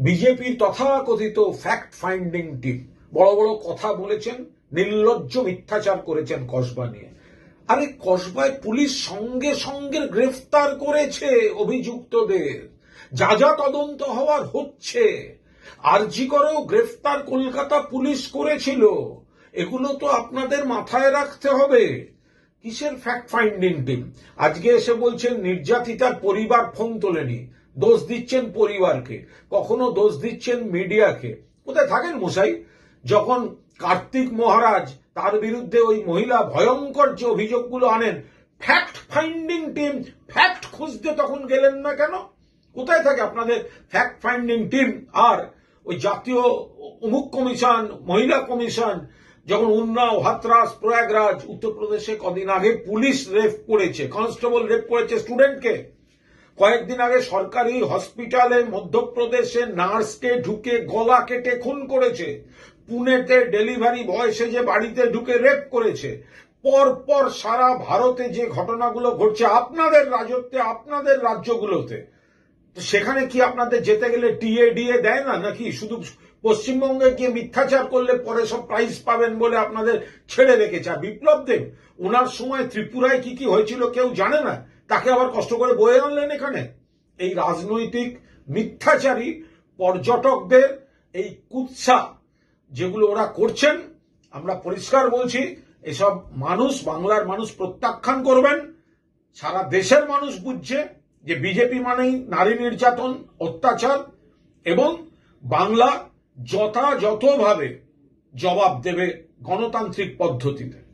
বিজেপির তথাকথিত fact finding team বড় বড় কথা বলেছেন, নির্লজ্জ মিথ্যাচার করেছেন কসবা নিয়ে। আরে কসবায় পুলিশ সঙ্গে সঙ্গে গ্রেফতার করেছে অভিযুক্তদের। যা যা তদন্ত হওয়ার হচ্ছে। আরজি করেও গ্রেফতার কলকাতা পুলিশ করেছিল। এগুলো তো আপনাদের মাথায় রাখতে হবে। কিসের ফ্যাক্ট ফাইন্ডিং টিম আজকে এসে বলছেন, নির্যাতিতার পরিবার ফোন তোলেনি। দোষ দিচ্ছেন পরিবারকে, কখনো দোষ দিচ্ছেন মিডিয়াকে। কোথায় থাকেন মশাই? যখন কার্তিক মহারাজ তার বিরুদ্ধে ওই মহিলা ভয়ঙ্কর যে অভিযোগগুলো আনেন ফ্যাক্ট ফাইন্ডিং টিম ফ্যাক্ট খুঁজতে তখন গেলেন না কেন? কোথায় থাকে আপনাদের ফ্যাক্ট ফাইন্ডিং টিম আর ওই জাতীয় অমুক কমিশন, মহিলা কমিশন, যখন উন্নাও হাতরাস প্রয়াগরাজ, উত্তরপ্রদেশে কদিন আগে পুলিশ রেপ করেছে, কনস্টেবল রেপ করেছে স্টুডেন্টকে কয়েকদিন আগে সরকারি হসপিটালে মধ্যপ্রদেশে নার্সকে ঢুকে গলা কেটে খুন করেছে। পুনেতে ডেলিভারি বয় যে বাড়িতে ঢুকে রেপ করেছে। পরপর পর সারা ভারতে যে ঘটনাগুলো ঘটছে, আপনাদের রাজত্বে, আপনাদের রাজ্যগুলোতে। সেখানে কি আপনাদের যেতে গেলে টিএ ডিএ দেয় না, নাকি শুধু পশ্চিমবঙ্গে গিয়ে মিথ্যাচার করলে পরে সব প্রাইজ পাবেন বলে আপনাদের ছেড়ে রেখেছে। বিপ্লব দেব ওনার সময় ত্রিপুরায় কি কি হয়েছিল কেউ জানে না, তাকে আবার কষ্ট করে বয়ে আনলেন এখানে। এই রাজনৈতিক মিথ্যাচারী পর্যটকদের এই কুৎসা যেগুলো ওরা করছেন, আমরা পরিষ্কার বলছি, এসব মানুষ, বাংলার মানুষ প্রত্যাখ্যান করবেন। সারা দেশের মানুষ বুঝছে যে বিজেপি মানেই নারী নির্যাতন, অত্যাচার এবং বাংলা যথাযথভাবে জবাব দেবে গণতান্ত্রিক পদ্ধতিতে।